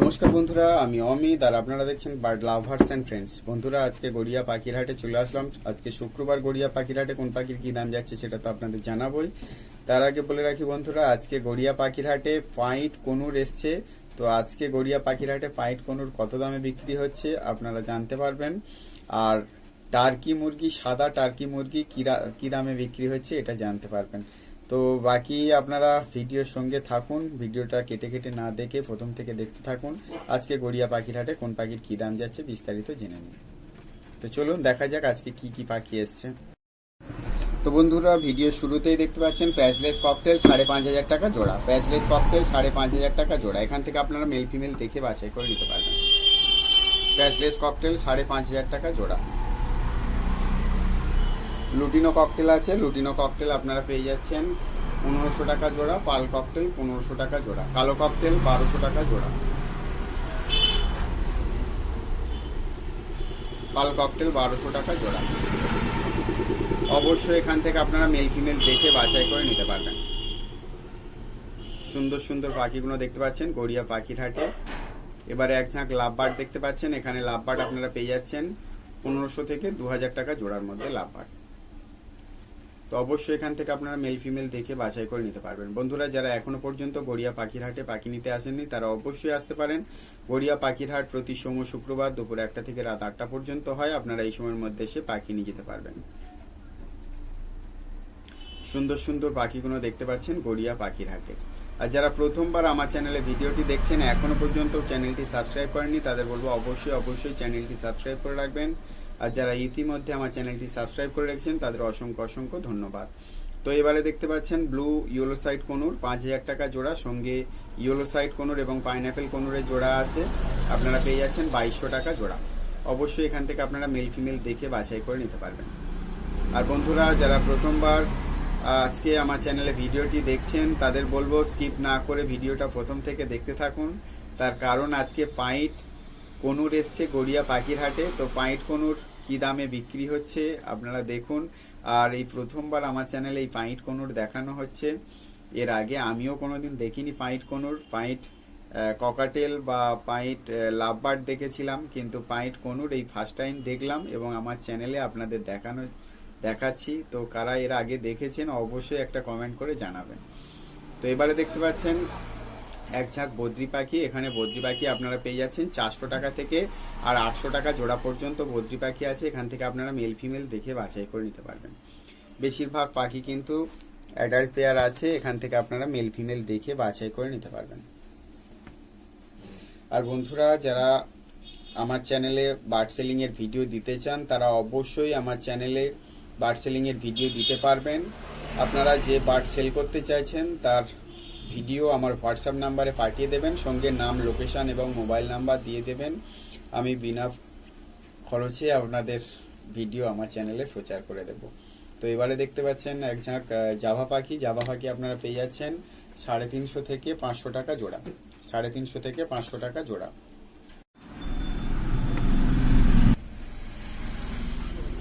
নমস্কার বন্ধুরা, আমি অমিত আর আপনারা দেখছেন বার্ড লাভার্স অ্যান্ড ফ্রেন্ডস বন্ধুরা, আজকে গড়িয়া পাখিরহাটে চলে আসলাম। আজকে শুক্রবার গড়িয়া পাখিরহাটে কোন পাখির কি দাম যাচ্ছে সেটা তো আপনাদের জানাবোই। তার আগে বলে রাখি বন্ধুরা, আজকে গড়িয়া পাখিরহাটে পাইট কনুর এসছে। তো আজকে গড়িয়া পাখিরহাটে পাইট কনুর কত দামে বিক্রি হচ্ছে আপনারা জানতে পারবেন। আর টার্কি মুরগি, সাদা টার্কি মুরগি কি দামে বিক্রি হচ্ছে এটা জানতে পারবেন। তো বাকি আপনারা ভিডিওর সঙ্গে থাকুন, ভিডিওটা কেটে কেটে না দেখে প্রথম থেকে দেখতে থাকুন। আজকে গড়িয়া পাখির হাটে কোন পাখির কি দাম যাচ্ছে বিস্তারিত জেনে নিন। তো চলুন দেখা যাক আজকে কি কি পাখি এসছে। তো বন্ধুরা ভিডিও শুরুতেই দেখতে পাচ্ছেন প্যাচলেস ককটেল সাড়ে পাঁচ হাজার টাকা জোড়া। প্যাচলেস ককটেল সাড়ে পাঁচ হাজার টাকা জোড়া। এখান থেকে আপনারা মেল ফিমেল দেখে বাছাই করে নিতে পারবেন। প্যাচলেস ককটেল সাড়ে পাঁচ হাজার টাকা জোড়া। লুটিনো ককটেল আছে, লুটিনো ককটেল আপনারা পেয়ে যাচ্ছেন। পনেরোশো টাকা জোড়া, পাল ককটেল পনেরোশো টাকা জোড়া, কালো ককটেল বারোশো টাকা জোড়া। পাল ককটেল বারোশো টাকা জোড়া। অবশ্যই এখান থেকে আপনারা মেল ফিমেল দেখে বাছাই করে নিতে পারবেন। সুন্দর সুন্দর পাখিগুলো দেখতে পাচ্ছেন, গড়িয়া পাখির হাটে। এবারে এক ঝাঁক লাভবার্ড দেখতে পাচ্ছেন, এখানে লাভবার্ড আপনারা পেয়ে যাচ্ছেন। পনেরোশো থেকে দু হাজার টাকা জোড়ার মধ্যে লাভবার্ড। তো অবশ্যই এখান থেকে আপনারা মেল ফিমেল দেখে বাছাই করে নিতে পারবেন। বন্ধুরা, যারা এখনও পর্যন্ত গড়িয়া পাখির হাটে পাখি নিতে আসেননি, তারা অবশ্যই আসতে পারেন। গড়িয়া পাখির হাট প্রতি সোম শুক্রবার দুপুর একটা থেকে রাত আটটা পর্যন্ত হয়। আপনারা এই সময়ের মধ্যে এসে পাখি নিয়ে যেতে পারবেন। সুন্দর সুন্দর পাখিগুলো দেখতে পাচ্ছেন গড়িয়া পাখির হাটের আর যারা প্রথমবার আমার চ্যানেলে ভিডিওটি দেখছেন, এখনও পর্যন্ত চ্যানেলটি সাবস্ক্রাইব করেননি, তাদের বলব অবশ্যই অবশ্যই চ্যানেলটি সাবস্ক্রাইব করে রাখবেন। আর যারা ইতিমধ্যে আমার চ্যানেলটি সাবস্ক্রাইব করে রেখেছেন, তাদের অসংখ্য অসংখ্য ধন্যবাদ। তো এবারে দেখতে পাচ্ছেন ব্লু ইয়েলো সাইড কোনুর, পাঁচ হাজার টাকা জোড়া, সঙ্গে ইয়েলো সাইড কোনুর এবং পাইনাপেল কোনুরের জোড়া আছে। আপনারা পেয়ে যাচ্ছেন বাইশশো টাকা জোড়া। অবশ্যই এখান থেকে আপনারা মেল ফিমেল দেখে বাছাই করে নিতে পারবেন। আর বন্ধুরা, যারা প্রথমবার আজকে আমার চ্যানেলে ভিডিওটি দেখছেন, তাদের বলব, স্কিপ না করে ভিডিওটা প্রথম থেকে দেখতে থাকুন। তার কারণ আজকে পাইট কনুর এসছে গড়িয়া পাখির হাটে। তো পাইট কনুর কি দামে বিক্রি হচ্ছে আপনারা দেখুন। আর এই প্রথমবার আমার চ্যানেলে এই পাইট কনুর দেখানো হচ্ছে। এর আগে আমিও কোনোদিন দেখিনি পাইট কনুর। পাইট ককাটেল বা পাইট লাভবার্ড দেখেছিলাম। কিন্তু পাইট কনুর এই ফার্স্ট টাইম দেখলাম এবং আমার চ্যানেলে আপনাদের দেখানো, দেখাচ্ছি। তো কারা এর আগে দেখেছেন অবশ্যই একটা কমেন্ট করে জানাবেন। তো এবারে দেখতে পাচ্ছেন এক ঝাঁক বদ্রি পাখি। এখানে বদ্রি পাখি আপনারা পেয়ে যাচ্ছেন চারশো টাকা থেকে আর আটশো টাকা জোড়া পর্যন্ত বদ্রি পাখি আছে। এখান থেকে আপনারা মেল ফিমেল দেখে বাছাই করে নিতে পারবেন। বেশিরভাগ পাখি কিন্তু অ্যাডাল্ট পেয়ার আছে। এখান থেকে আপনারা মেল ফিমেল দেখে বাছাই করে নিতে পারবেন। আর বন্ধুরা, যারা আমার চ্যানেলে বার্ড সেলিংয়ের ভিডিও দিতে চান, তারা অবশ্যই আমার চ্যানেলে বার্ড সেলিংয়ের ভিডিও দিতে পারবেন। আপনারা যে বার্ড সেল করতে চাইছেন, তার ভিডিও আমার হোয়াটসঅ্যাপ নাম্বারে পাঠিয়ে দেবেন, সঙ্গে নাম, লোকেশন এবং মোবাইল নাম্বার দিয়ে দেবেন। আমি বিনা খরচে আপনাদের ভিডিও আমার চ্যানেলে প্রচার করে দেব। তো এবারে দেখতে পাচ্ছেন এক ঝাঁক জাভা পাখি। জাভা পাখি আপনারা পেয়ে যাচ্ছেন সাড়ে তিনশো থেকে পাঁচশো টাকা জোড়া। সাড়ে তিনশো থেকে পাঁচশো টাকা জোড়া।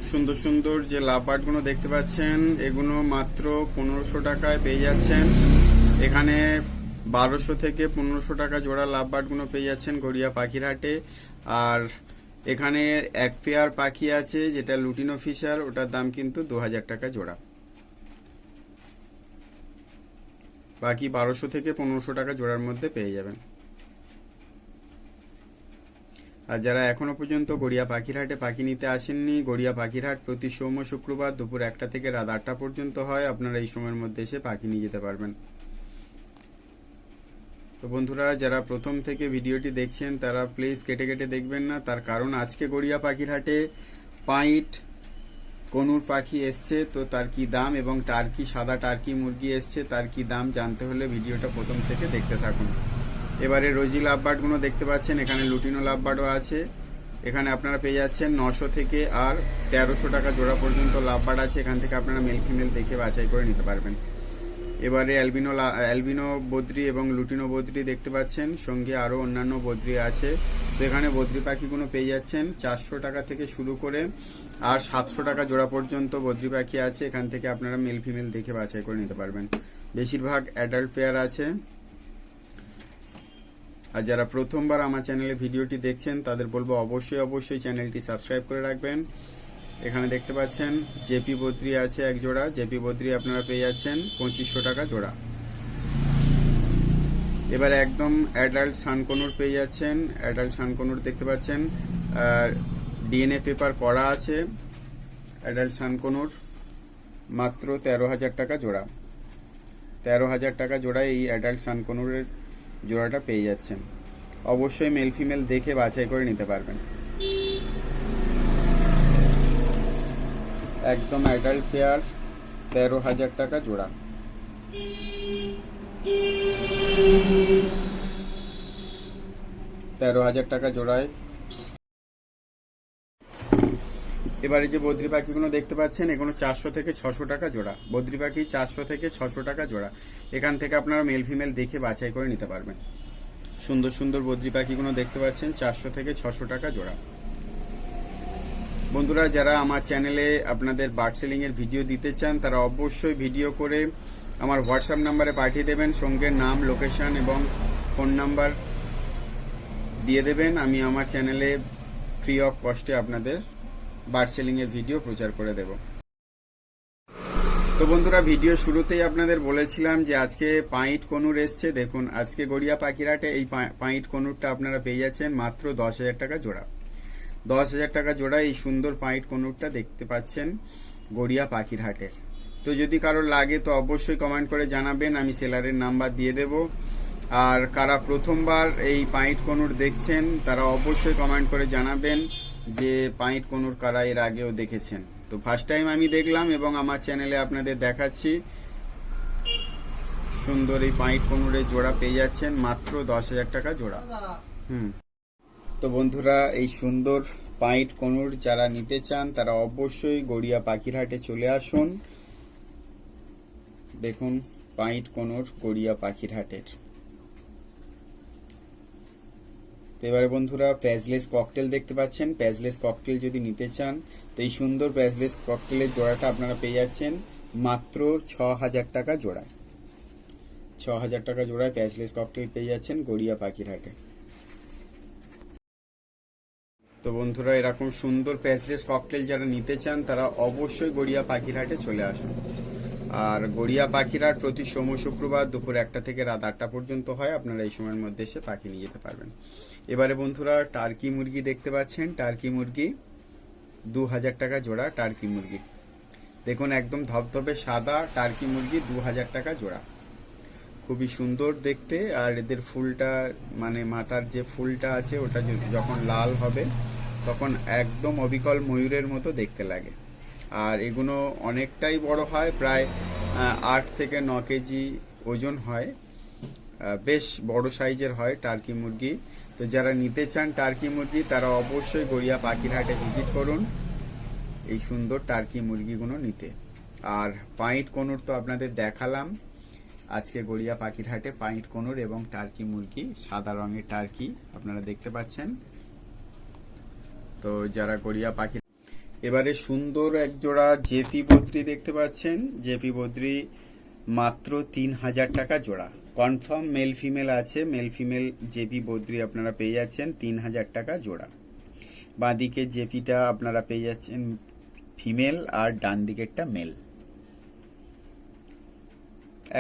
সুন্দর সুন্দর যে লাভবার্ডগুলো দেখতে পাচ্ছেন, এগুলো মাত্র পনেরোশো টাকায় পেয়ে যাচ্ছেন। এখানে বারোশো থেকে পনেরোশো টাকা জোড়া লাভবার্ডগুলো পেয়ে যাচ্ছেন গড়িয়া পাখির হাটে আর এখানে এক পেয়ার পাখি আছে, যেটা লুটিনো ফিশার ওটার দাম কিন্তু দু হাজার টাকা জোড়া। বাকি বারোশো থেকে পনেরোশো টাকা জোড়ার মধ্যে পেয়ে যাবেন। আর যারা এখনও পর্যন্ত গড়িয়া পাখিরহাটে পাখি নিতে আসেননি, গড়িয়া পাখিরহাট প্রতি সোম শুক্রবার দুপুর একটা থেকে রাত আটটা পর্যন্ত হয়। আপনারা এই সময়ের মধ্যে এসে পাখি নিয়ে যেতে পারবেন। তো বন্ধুরা, যারা প্রথম থেকে ভিডিওটি দেখছেন, তারা প্লিজ কেটে কেটে দেখবেন না। তার কারণ, আজকে গড়িয়া পাখিরহাটে পাইট, কনুর পাখি এসছে। তো তার কি দাম এবং টার্কি সাদা টার্কি মুরগি এসছে, তার কি দাম জানতে হলে ভিডিওটা প্রথম থেকে দেখতে থাকুন। এবারে রোজি লাভবার্ডগুলো দেখতে পাচ্ছেন, এখানে লুটিনো লাভবার্ডও আছে। এখানে আপনারা পেয়ে যাচ্ছেন নশো থেকে আর তেরোশো টাকা জোড়া পর্যন্ত লাভবার্ড আছে। এখান থেকে আপনারা মেল ফিমেল দেখে বাছাই করে নিতে পারবেন। এবারে অ্যালবিনো অ্যালবিনো বদ্রি এবং লুটিনো বদ্রি দেখতে পাচ্ছেন। সঙ্গে আরও অন্যান্য বদ্রি আছে। তো এখানে বদ্রি পাখিগুলো পেয়ে যাচ্ছেন। চারশো টাকা থেকে শুরু করে আর সাতশো টাকা জোড়া পর্যন্ত বদ্রি পাখি আছে। এখান থেকে আপনারা মেল ফিমেল দেখে বাছাই করে নিতে পারবেন। বেশিরভাগ অ্যাডাল্ট পেয়ার আছে। আর যারা প্রথমবার আমার চ্যানেলে ভিডিওটি দেখছেন, তাদের বলব অবশ্যই অবশ্যই চ্যানেলটি সাবস্ক্রাইব করে রাখবেন। এখানে দেখতে পাচ্ছেন, জেপি বদ্রি আছে এক জোড়া। জেপি বদ্রি আপনারা পেয়ে যাচ্ছেন পঁচিশশো টাকা জোড়া। এবার একদম অ্যাডাল্ট সানকনুর পেয়ে যাচ্ছেন। অ্যাডাল্ট সানকনুর দেখতে পাচ্ছেন, আর ডিএনএ পেপার করা আছে অ্যাডাল্ট সানকনুর। মাত্র তেরো হাজার টাকা জোড়া। তেরো হাজার টাকা জোড়ায় এই অ্যাডাল্ট সানকনুরের জোড়াটা পেয়ে যাচ্ছেন। অবশ্যই মেল ফিমেল দেখে বাছাই করে নিতে পারবেন। একদম অ্যাডাল্ট পেয়ার তেরো হাজার টাকা জোড়া। তেরো হাজার টাকা জোড়ায়। এবারে যে বদ্রি পাখিগুলো দেখতে পাচ্ছেন, এগুলো চারশো থেকে ছশো টাকা জোড়া। বদ্রি পাখি চারশো থেকে ছশো টাকা জোড়া। এখান থেকে আপনারা মেল ফিমেল দেখে বাছাই করে নিতে পারবেন। সুন্দর সুন্দর বদ্রি পাখিগুলো দেখতে পাচ্ছেন, চারশো থেকে ছশো টাকা জোড়া। বন্ধুরা, যারা আমার চ্যানেলে আপনাদের বার্ড এর ভিডিও দিতে চান, তারা অবশ্যই ভিডিও করে আমার হোয়াটসঅ্যাপ নাম্বারে পাঠিয়ে দেবেন, সঙ্গে নাম লোকেশন এবং ফোন নাম্বার দিয়ে দেবেন। আমি আমার চ্যানেলে ফ্রি অফ কস্টে আপনাদের বার্ড এর ভিডিও প্রচার করে দেব। তো বন্ধুরা ভিডিও শুরুতেই আপনাদের বলেছিলাম যে আজকে পাইট কনুর এসছে। দেখুন, আজকে গড়িয়া পাখিরাটে এই পাইট কনুরটা আপনারা পেয়ে যাচ্ছেন মাত্র দশ হাজার টাকা জোড়া। দশ হাজার টাকা জোড়া এই সুন্দর পাইট কনুরটা দেখতে পাচ্ছেন গড়িয়া পাখির হাটের তো যদি কারোর লাগে তো অবশ্যই কমেন্ট করে জানাবেন, আমি সেলারের নাম্বার দিয়ে দেব। আর কারা প্রথমবার এই পাইট কনুর দেখছেন, তারা অবশ্যই কমেন্ট করে জানাবেন যে পাইট কনুর কারা এর আগেও দেখেছেন। তো ফার্স্ট টাইম আমি দেখলাম এবং আমার চ্যানেলে আপনাদের দেখাচ্ছি। সুন্দর এই পাইট কনুরের জোড়া পেয়ে যাচ্ছেন, মাত্র দশ হাজার টাকা জোড়া। হুম। তো বন্ধুরা, এই সুন্দর পাইট কনুর যারা নিতে চান, তারা অবশ্যই গড়িয়া পাখিরহাটে চলে আসুন। দেখুন, পাইট কনুর গড়িয়া পাখিরহাটের। তো এবারে বন্ধুরা, প্যাজলেস ককটেল দেখতে পাচ্ছেন। প্যাজলেস ককটেল যদি নিতে চান, তো এই সুন্দর প্যাজলেস ককটেলের জোড়াটা আপনারা পেয়ে যাচ্ছেন মাত্র ছ হাজার টাকা জোড়ায়। ছ হাজার টাকা জোড়ায় প্যাজলেস ককটেল পেয়ে যাচ্ছেন গড়িয়া পাখিরহাটে। তো বন্ধুরা, এরকম সুন্দর প্যাসলেস ককটেল যারা নিতে চান, তারা অবশ্যই গড়িয়া পাখিরহাটে চলে আসুন। আর গড়িয়া পাখিরহাট প্রতি সোম শুক্রবার দুপুর একটা থেকে রাত আটটা পর্যন্ত হয়। আপনারা এই সময়ের মধ্যে এসে পাখি নিয়ে যেতে পারবেন। এবারে বন্ধুরা, টার্কি মুরগি দেখতে পাচ্ছেন। টার্কি মুরগি, দু হাজার টাকা জোড়া টার্কি মুরগি। দেখুন, একদম ধবধবে সাদা টার্কি মুরগি, দু হাজার টাকা জোড়া। খুবই সুন্দর দেখতে। আর এদের ফুলটা মানে মাথার যে ফুলটা আছে, ওটা যখন লাল হবে তখন একদম অবিকল ময়ূরের মতো দেখতে লাগে। আর এগুলো অনেকটাই বড় হয়, প্রায় আট থেকে ন কেজি ওজন হয়। বেশ বড় সাইজের হয় টার্কি মুরগি। তো যারা নিতে চান টার্কি মুরগি, তারা অবশ্যই গড়িয়া পাখিরহাটে ভিজিট করুন এই সুন্দর টার্কি মুরগিগুলো নিতে। আর পাইট কনুর তো আপনাদের দেখালাম। আজকে গড়িয়া পাখিরহাটে পাইট কনুর এবং টার্কি মুরগি, সাদা রঙের টার্কি আপনারা দেখতে পাচ্ছেন। তো যারা গড়িয়া পাখি এবারে সুন্দর এক জোড়া জেপি বদ্রি দেখতে পাচ্ছেন। জেপি বদ্রি মাত্র তিন হাজার টাকা জোড়া। কনফার্ম মেল ফিমেল আছে। মেল ফিমেল জেপি বদ্রি আপনারা পেয়ে যাচ্ছেন তিন হাজার টাকা জোড়া। বাঁদিকে জেপিটা আপনারা পেয়ে যাচ্ছেন ফিমেল আর ডান দিকেরটা মেল।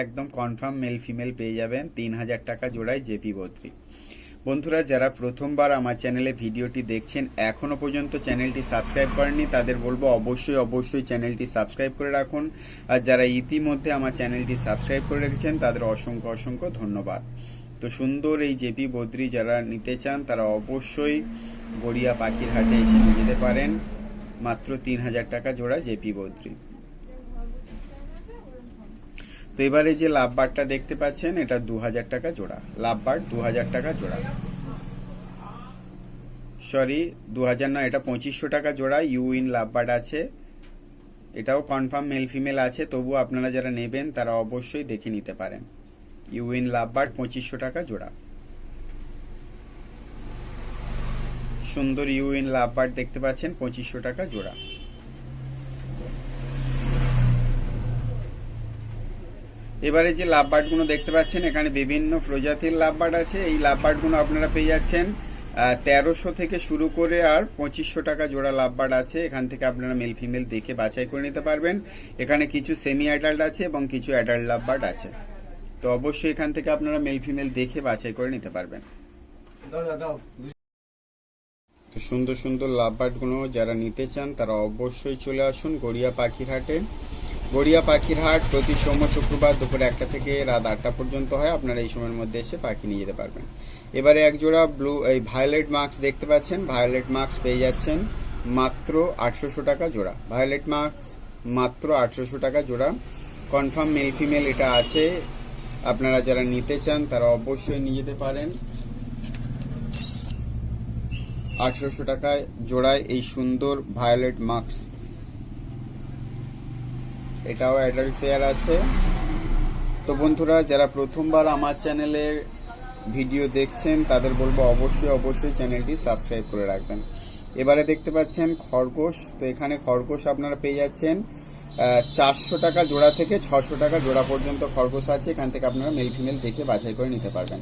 একদম কনফার্ম মেল ফিমেল পেয়ে যাবেন তিন হাজার টাকা জোড়ায় জেপি বদ্রি। বন্ধুরা, যারা প্রথমবার আমার চ্যানেলে ভিডিওটি দেখছেন, এখনও পর্যন্ত চ্যানেলটি সাবস্ক্রাইব করেননি, তাদের বলব অবশ্যই অবশ্যই চ্যানেলটি সাবস্ক্রাইব করে রাখুন। আর যারা ইতিমধ্যে আমার চ্যানেলটি সাবস্ক্রাইব করে রেখেছেন, তাদের অসংখ্য অসংখ্য ধন্যবাদ। তো সুন্দর এই জেপি বদ্রি যারা নিতে চান, তারা অবশ্যই গড়িয়া পাখির হাটে এসে নিয়ে যেতে পারেন। মাত্র তিন হাজার টাকা জোড়া জেপি বদ্রি। তো এবারে যে লাভবারটা দেখতে পাচ্ছেন, এটা দু হাজার টাকা জোড়া। লাভবার দু হাজার টাকা জোড়া। সরি দু হাজার নয়, এটা পঁচিশশো টাকা জোড়া। ইউ ইন লাভবার্ড আছে। এটাও কনফার্ম মেল ফিমেল আছে, তবু আপনারা যারা নেবেন, তারা অবশ্যই দেখে নিতে পারেন। ইউ ইন লাভবার্ড পঁচিশশো টাকা জোড়া। সুন্দর ইউ ইন লাভবার্ড দেখতে পাচ্ছেন, পঁচিশশো টাকা জোড়া। এবারে যে লাভবার্ডগুলো দেখতে পাচ্ছেন এখানে বিভিন্ন প্রজাতির লাভবার্ড আছে। এই লাভবার্ডগুলো আপনারা পেয়ে যাচ্ছেন তেরোশো থেকে শুরু করে আর পঁচিশশো টাকা জোড়া লাভবার্ড আছে। এখান থেকে আপনারা মেল ফিমেল দেখে বাছাই করে নিতে পারবেন। এখানে কিছু সেমি অ্যাডাল্ট আছে এবং কিছু অ্যাডাল্ট লাভবার্ড আছে। তো অবশ্যই এখান থেকে আপনারা মেল ফিমেল দেখে বাছাই করে নিতে পারবেন। তো সুন্দর সুন্দর লাভবার্ডগুলো যারা নিতে চান তারা অবশ্যই চলে আসুন গড়িয়া পাখির হাটে গড়িয়া পাখির হাট প্রতি সোম শুক্রবার দুপুর একটা থেকে রাত আটটা পর্যন্ত হয়। আপনারা এই সময়ের মধ্যে এসে পাখি নিয়ে যেতে পারবেন। এবারে এক জোড়া ব্লু, এই ভায়োলেট মাস্ক দেখতে পাচ্ছেন। ভায়োলেট মাস্ক পেয়ে যাচ্ছেন মাত্র আটশোশো টাকা জোড়া। ভায়োলেট মাস্ক মাত্র আটশোশো টাকা জোড়া। কনফার্ম মেল ফিমেল এটা আছে। আপনারা যারা নিতে চান, তারা অবশ্যই নিয়ে যেতে পারেন। আঠেরোশো টাকায় জোড়ায় এই সুন্দর ভায়োলেট মার্কস এটাও অ্যাডাল্ট ফেয়ার আছে। তো বন্ধুরা, যারা প্রথমবার আমার চ্যানেলে ভিডিও দেখছেন, তাদের বলব অবশ্যই অবশ্যই চ্যানেলটি সাবস্ক্রাইব করে রাখবেন। এবারে দেখতে পাচ্ছেন খরগোশ। তো এখানে খরগোশ আপনারা পেয়ে যাচ্ছেন চারশো টাকা জোড়া থেকে ছশো টাকা জোড়া পর্যন্ত খরগোশ আছে। এখান থেকে আপনারা মেল ফিমেল দেখে বাছাই করে নিতে পারবেন।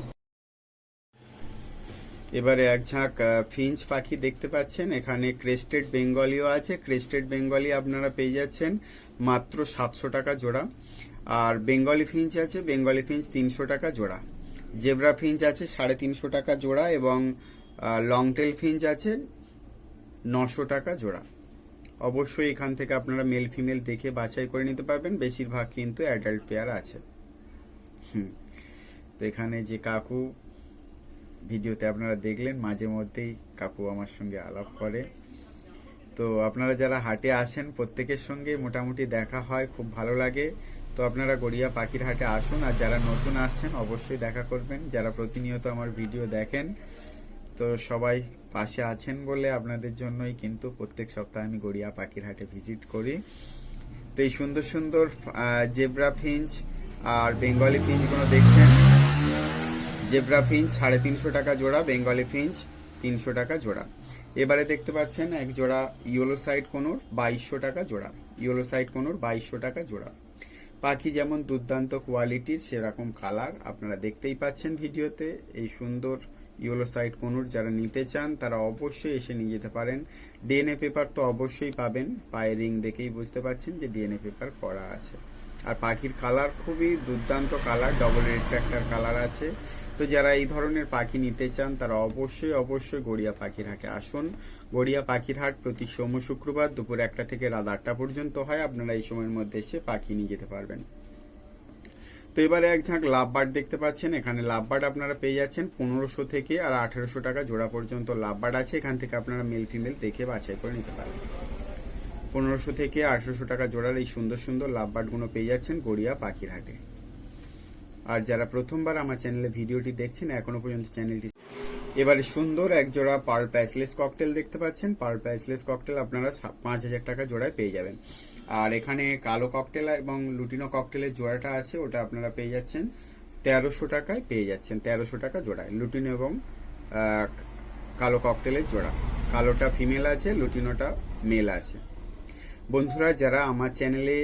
এবারে এক ঝাঁক ফিঞ্চ পাখি দেখতে পাচ্ছেন। এখানে ক্রেস্টেড বেঙ্গলিও আছে। ক্রেস্টেড বেঙ্গলি আপনারা পেয়ে যাচ্ছেন মাত্র সাতশো টাকা জোড়া। আর বেঙ্গলি ফিঞ্চ আছে, বেঙ্গলি ফিঞ্চ তিনশো টাকা জোড়া। জেব্রা ফিঞ্চ আছে সাড়ে তিনশো টাকা জোড়া এবং লং টেল ফিঞ্চ আছে নশো টাকা জোড়া। অবশ্যই এখান থেকে আপনারা মেল ফিমেল দেখে বাছাই করে নিতে পারবেন। বেশিরভাগ কিন্তু অ্যাডাল্ট পেয়ার আছে। হুম। তো এখানে যে কাকু ভিডিওতে আপনারা দেখলেন, মাঝে মধ্যেই কাকু আমার সঙ্গে আলাপ করে। তো আপনারা যারা হাটে আসেন, প্রত্যেকের সঙ্গে মোটামুটি দেখা হয়, খুব ভালো লাগে। তো আপনারা গড়িয়া পাখির হাটে আসুন, আর যারা নতুন আসছেন, অবশ্যই দেখা করবেন। যারা প্রতিনিয়ত আমার ভিডিও দেখেন, তো সবাই পাশে আছেন বলে আপনাদের জন্যই কিন্তু প্রত্যেক সপ্তাহে আমি গড়িয়া পাখির হাটে ভিজিট করি। তো এই সুন্দর সুন্দর জেব্রা ফিঞ্চ আর বেঙ্গলি ফিঞ্চগুলো দেখছেন। জেব্রা ফিঞ্চ সাড়ে তিনশো টাকা জোড়া, বেঙ্গলি ফিঞ্চ তিনশো টাকা জোড়া। এবারে দেখতে পাচ্ছেন এক জোড়া ইয়েলো সাইড কোনোর বাইশশো টাকা জোড়া। ইয়েলো সাইড কোনোর বাইশশো টাকা জোড়া। পাখি যেমন দুর্দান্ত কোয়ালিটির, সেরকম কালার আপনারা দেখতেই পাচ্ছেন ভিডিওতে। এই সুন্দর ইয়েলো সাইড কোনুর যারা নিতে চান, তারা অবশ্যই এসে নিয়ে যেতে পারেন। ডিএনএ পেপার তো অবশ্যই পাবেন। পায়ে রিং দেখেই বুঝতে পাচ্ছেন যে ডিএনএ পেপার করা আছে। আর পাখির কালার খুবই দুর্দান্ত কালার ডবল রিফ্র্যাক্টার কালার আছে। তো যারা এই ধরনের পাখি নিতে চান, তারা অবশ্যই অবশ্যই গড়িয়া পাখির হাটে আসুন। গড়িয়া পাখির হাট প্রতি সোম শুক্রবার দুপুর একটা থেকে রাত আটটা পর্যন্ত হয়। আপনারা এই সময়ের মধ্যে এসে পাখি নিয়ে যেতে পারবেন। তো এবারে এক ঝাঁক লাভবার্ড দেখতে পাচ্ছেন। এখানে লাভবার্ড আপনারা পেয়ে যাচ্ছেন পনেরোশো থেকে আর আঠেরোশো টাকা জোড়া পর্যন্ত লাভবার্ড আছে। এখান থেকে আপনারা মেল ফিমেল দেখে বাছাই করে নিতে পারেন পনেরোশো থেকে আঠেরোশো টাকা জোড়ার এই সুন্দর সুন্দর লাভবার্ডগুলো পেয়ে যাচ্ছেন গড়িয়া পাখির হাটে আর যারা প্রথমবার আমার চ্যানেলে ভিডিওটি দেখছেন, এখনও পর্যন্ত চ্যানেলটি এবারে সুন্দর এক জোড়া পার্ল প্যাসলেস ককটেল দেখতে পাচ্ছেন। পার্ল প্যাসলেস ককটেল আপনারা পাঁচ হাজার টাকা জোড়ায় পেয়ে যাবেন। আর এখানে কালো ককটেল এবং লুটিনো ককটেলের জোড়াটা আছে, ওটা আপনারা পেয়ে যাচ্ছেন তেরোশো টাকায় পেয়ে যাচ্ছেন, তেরোশো টাকা জোড়ায়। লুটিনো এবং কালো ককটেলের জোড়া। কালোটা ফিমেল আছে, লুটিনোটা মেল আছে। বন্ধুরা, যারা আমার চ্যানেলে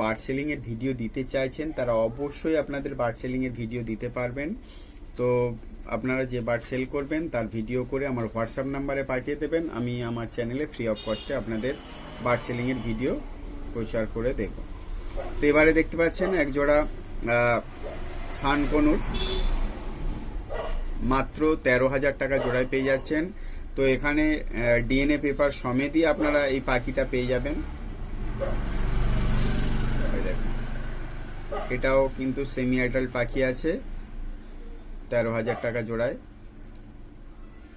বার্ড সেলিং এর ভিডিও দিতে চাইছেন, তারা অবশ্যই আপনাদের বার্ড সেলিং এর ভিডিও দিতে পারবেন। তো আপনারা যে বার্ড সেল করবেন, তার ভিডিও করে আমার হোয়াটসঅ্যাপ নাম্বারে পাঠিয়ে দেবেন। আমি আমার চ্যানেলে ফ্রি অফ কস্টে আপনাদের বার্ড সেলিং এর ভিডিও প্রচার করে দেব। তো এবারে দেখতে পাচ্ছেন, এক জোড়া সানকনুর মাত্র তেরো হাজার টাকা জোড়ায় পেয়ে যাচ্ছেন। তো এখানে ডিএনএ পেপার সমেতই আপনারা এই পাখিটা পেয়ে যাবেন এই দেখুন। এটাও কিন্তু সেমি অ্যাডাল্ট পাখি আছে। তেরো হাজার টাকা জোড়ায়।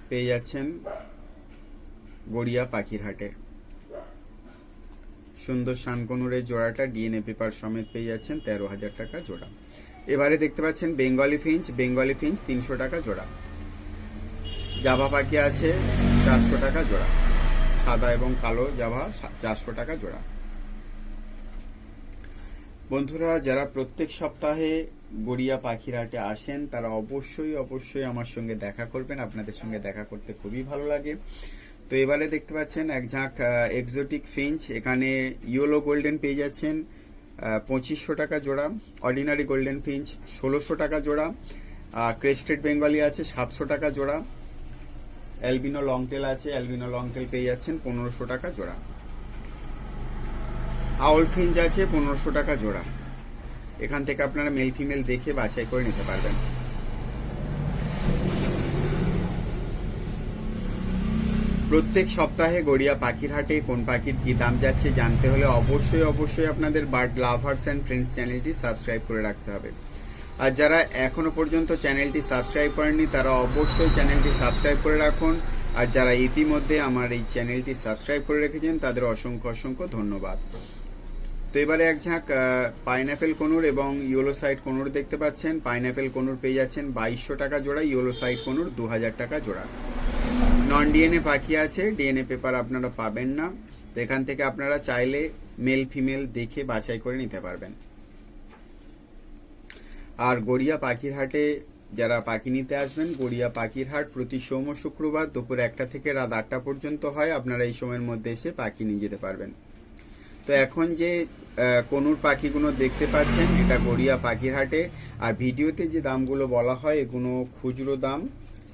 পেয়ে যাচ্ছেন গড়িয়া পাখির হাটে সুন্দর শানকনুরের জোড়াটা ডিএনএ পেপার সমেত পেয়ে যাচ্ছেন তেরো হাজার টাকা জোড়া। এবারে দেখতে পাচ্ছেন বেঙ্গলি ফিঞ্চ বেঙ্গলি ফিঞ্চ তিনশো টাকা জোড়া। জাভা পাখি আছে চারশো টাকা জোড়া। সাদা এবং কালো জাভা চারশো টাকা জোড়া। বন্ধুরা, যারা প্রত্যেক সপ্তাহে গড়িয়া পাখির হাটে আসেন, তারা অবশ্যই অবশ্যই আমার সঙ্গে দেখা করবেন। আপনাদের সঙ্গে দেখা করতে খুবই ভালো লাগে। তো এবারে দেখতে পাচ্ছেন এক ঝাঁক এক্সোটিক ফিঞ্চ এখানে ইয়েলো গোল্ডেন পেয়ে যাচ্ছেন পঁচিশশো টাকা জোড়া। অর্ডিনারি গোল্ডেন ফিঞ্চ ষোলোশো টাকা জোড়া। আর ক্রেস্টেড বেঙ্গলি আছে, সাতশো টাকা জোড়া। অ্যালবিনো লংটেল আছে অ্যালবিনো লংটেল পেয়ে যাচ্ছেন, পনেরোশো টাকা জোড়া। আউল ফিঞ্জ আছে, পনেরোশো টাকা জোড়া। এখান থেকে আপনারা মেল ফিমেল দেখে বাছাই করে নিতে পারবেন। প্রত্যেক সপ্তাহে গড়িয়া পাখির হাটে কোন পাখির কি দাম যাচ্ছে জানতে হলে অবশ্যই অবশ্যই আপনাদের বার্ড লাভার্স অ্যান্ড ফ্রেন্ডস চ্যানেলটি সাবস্ক্রাইব করে রাখতে হবে। আর যারা এখনও পর্যন্ত চ্যানেলটি সাবস্ক্রাইব করেননি, তারা অবশ্যই চ্যানেলটি সাবস্ক্রাইব করে রাখুন। আর যারা ইতিমধ্যে আমার এই চ্যানেলটি সাবস্ক্রাইব করে রেখেছেন, তাদের অসংখ্য অসংখ্য ধন্যবাদ। তো এবারে এক ঝাঁক পাইনাপেল কনুর এবং ইয়েলো সাইড কনুর দেখতে পাচ্ছেন। পাইনাপেল কনুর পেয়ে যাচ্ছেন বাইশশো টাকা জোড়া ইয়েলো সাইড কনুর দু হাজার টাকা জোড়া। নন ডিএনএ পাখি আছে ডিএনএ পেপার আপনারা পাবেন না। তো এখান থেকে আপনারা চাইলে মেল ফিমেল দেখে বাছাই করে নিতে পারবেন। আর গড়িয়া পাখির হাটে যারা পাখি নিতে আসবেন, গড়িয়া পাখির হাট প্রতি সোম শুক্রবার দুপুর একটা থেকে রাত আটটা পর্যন্ত হয়। আপনারা এই সময়ের মধ্যে এসে পাখি নিয়ে যেতে পারবেন। তো এখন যে কনুর পাখিগুলো দেখতে পাচ্ছেন। এটা গড়িয়া পাখির হাটে আর ভিডিওতে যে দামগুলো বলা হয়, এগুলো খুচরো দাম।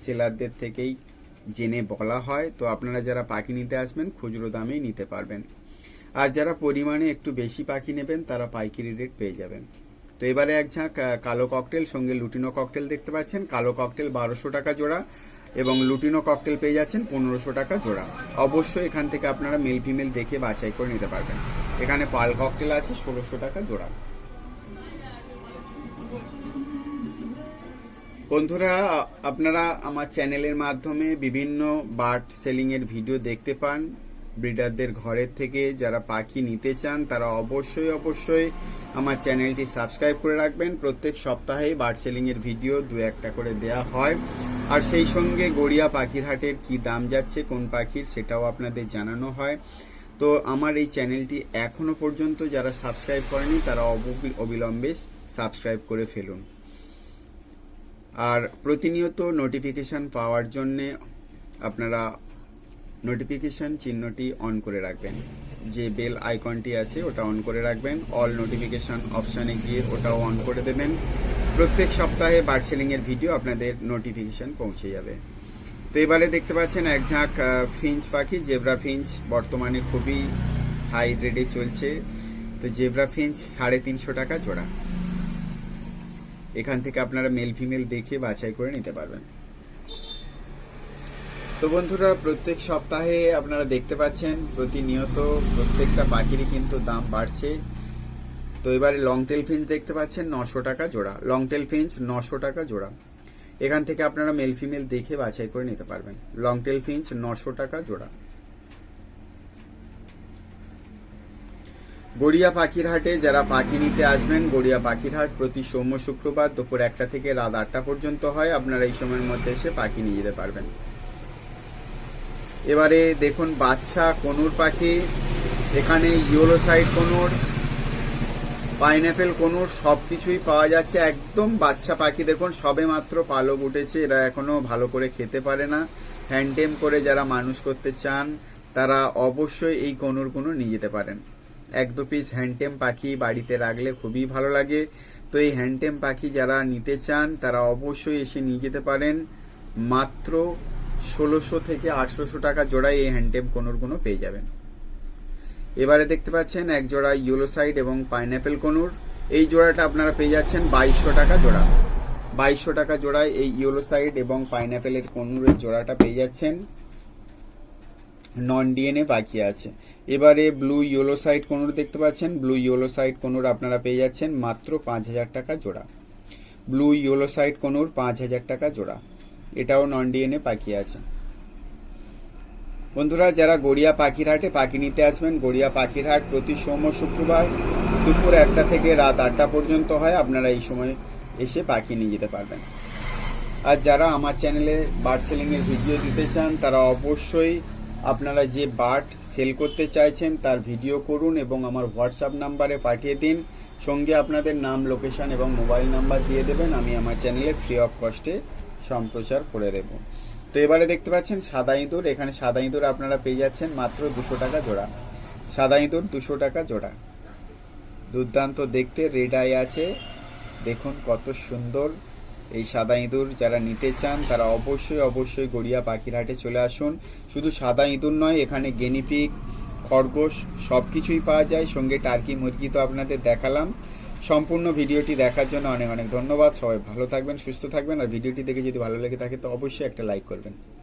সেলারদের থেকেই জেনে বলা হয়। তো আপনারা যারা পাখি নিতে আসবেন, খুচরো দামেই নিতে পারবেন। আর যারা পরিমাণে একটু বেশি পাখি নেবেন, তারা পাইকারি রেট পেয়ে যাবেন। তো এবারে এক ঝাঁক কালো ককটেল, সঙ্গে লুটিনো ককটেল দেখতে পাচ্ছেন। কালো ককটেল বারোশো টাকা জোড়া এবং লুটিনো ককটেল পেয়ে যাচ্ছেন পনেরোশো টাকা জোড়া। অবশ্যই এখান থেকে আপনারা মেল ফিমেল দেখে বাছাই করে নিতে পারবেন। এখানে পাল ককটেল আছে, ষোলোশো টাকা জোড়া। বন্ধুরা, আপনারা আমার চ্যানেলের মাধ্যমে বিভিন্ন বার্ড সেলিং এর ভিডিও দেখতে পান। ব্রিডারদের ঘরের থেকে যারা পাখি নিতে চান, তারা অবশ্যই অবশ্যই আমার চ্যানেলটি সাবস্ক্রাইব করে রাখবেন। প্রত্যেক সপ্তাহে বার্ড সেলিং এর ভিডিও দু একটা করে দেয়া হয়। আর সেই সঙ্গে গড়িয়া পাখির হাটের কি দাম যাচ্ছে, কোন পাখির, সেটাও আপনাদের জানানো হয়। তো আমার এই চ্যানেলটি এখনও পর্যন্ত যারা সাবস্ক্রাইব করেনি, তারা অবিলম্বে সাবস্ক্রাইব করে ফেলুন। আর প্রতিনিয়ত নোটিফিকেশান পাওয়ার জন্যে আপনারা নোটিফিকেশান চিহ্নটি অন করে রাখবেন। যে বেল আইকনটি আছে, ওটা অন করে রাখবেন। অল নোটিফিকেশন অপশানে গিয়ে ওটাও অন করে দেবেন। প্রত্যেক সপ্তাহে বার্ড সেলিং ভিডিও আপনাদের নোটিফিকেশান পৌঁছে যাবে। তো এবারে দেখতে পাচ্ছেন এক ঝাঁক ফিঞ্চ পাখি, জেব্রা ফিঞ্চ। বর্তমানে খুবই হাই রেটে চলছে। তো জেব্রা ফিঞ্চ সাড়ে তিনশো টাকা জোড়া। এখান থেকে আপনারা মেল ফিমেল দেখে বাছাই করে নিতে পারবেন। তো বন্ধুরা, প্রত্যেক সপ্তাহে আপনারা দেখতে পাচ্ছেন, প্রতিনিয়ত প্রত্যেকটা পাখিরই কিন্তু দাম বাড়ছে। তো এবারে লং টেল ফিঞ্চ দেখতে পাচ্ছেন, নশো টাকা জোড়া। লং টেল ফিঞ্চ নশো টাকা জোড়া। এখান থেকে আপনারা মেল ফিমেল দেখে বাছাই করে নিতে পারবেন। লং টেল ফিঞ্চ নশো টাকা জোড়া। গড়িয়া পাখির হাটে যারা পাখি নিতে আসবেন, গড়িয়া পাখির হাট প্রতি সৌম্য শুক্রবার দুপুর একটা থেকে রাত আটটা পর্যন্ত হয়। আপনারা এই সময়ের মধ্যে এসে পাখি নিয়ে যেতে পারবেন। এবারে দেখুন বাচ্চা কনুর পাখি, এখানে yellow side conure pineapple conure সব কিছুই পাওয়া যাচ্ছে। একদম বাচ্চা পাখি, দেখুন, সবে মাত্র পালক উঠেছে। এরা এখনও ভালো করে খেতে পারে না। হ্যান্ডটেম করে যারা মানুষ করতে চান, তারা অবশ্যই এই কনুরগুলো নিয়ে যেতে পারেন। এক দু পিস হ্যান্ডটেম পাখি বাড়িতে রাখলে খুবই ভালো লাগে। তো এই হ্যান্ডটেম পাখি যারা নিতে চান, তারা অবশ্যই এসে নিয়ে যেতে পারেন। মাত্র ষোলোশো থেকে আটশোশো টাকা জোড়ায় এই হ্যান্ডটেম কনুরগুলো পেয়ে যাবেন। এবারে দেখতে পাচ্ছেন এক জোড়া ইয়েলো সাইড এবং পাইনাপেল কনুর। এই জোড়াটা আপনারা পেয়ে যাচ্ছেন বাইশশো টাকা জোড়া। বাইশশো টাকা জোড়ায় এই ইয়েলো সাইড এবং পাইনাপেলের কনুরের জোড়াটা পেয়ে যাচ্ছেন। নন ডিএনএ বাকি আছে। এবারে ব্লু ইয়েলো সাইড কনুর দেখতে পাচ্ছেন। ব্লু ইয়েলো সাইড কনুর আপনারা পেয়ে যাচ্ছেন মাত্র পাঁচ হাজার টাকা জোড়া। ব্লু ইয়েলো সাইড কনুর পাঁচ হাজার টাকা জোড়া। এটাও নন ডিএনএ পাখি আছে। বন্ধুরা, যারা গড়িয়া পাখিরহাটে পাখি নিতে আসবেন, গড়িয়া পাখিরহাট প্রতি সোম শুক্রবার দুপুর একটা থেকে রাত আটটা পর্যন্ত হয়। আপনারা এই সময় এসে পাখি নিয়ে যেতে পারবেন। আর যারা আমার চ্যানেলে বার্ড সেলিং এর ভিডিও দিতে চান, তারা অবশ্যই আপনারা যে বার্ড সেল করতে চাইছেন, তার ভিডিও করুন এবং আমার হোয়াটসঅ্যাপ নাম্বারে পাঠিয়ে দিন। সঙ্গে আপনাদের নাম, লোকেশন এবং মোবাইল নাম্বার দিয়ে দেবেন। আমি আমার চ্যানেলে ফ্রি অফ কস্টে সম্প্রচার করে দেব। তো এবারে দেখতে পাচ্ছেন সাদা ইঁদুর। এখানে সাদা ইঁদুর আপনারা পেয়ে যাচ্ছেন মাত্র দুশো টাকা জোড়া। সাদা ইঁদুর দুশো টাকা জোড়া। দুর্দান্ত দেখতে রেড আই আছে। দেখুন কত সুন্দর এই সাদা ইঁদুর। যারা নিতে চান, তারা অবশ্যই অবশ্যই গড়িয়া পাখিরহাটে চলে আসুন। শুধু সাদা ইঁদুর নয়, এখানে গেনিপিক, খরগোশ সব কিছুই পাওয়া যায়। সঙ্গে টার্কি মুরগি তো আপনাদের দেখালাম। সম্পূর্ণ ভিডিওটি দেখার জন্য অনেক অনেক ধন্যবাদ। সবাই ভালো থাকবেন, সুস্থ থাকবেন, আর ভিডিওটি দেখে যদি ভালো লেগে থাকে, তো অবশ্যই একটা লাইক করবেন।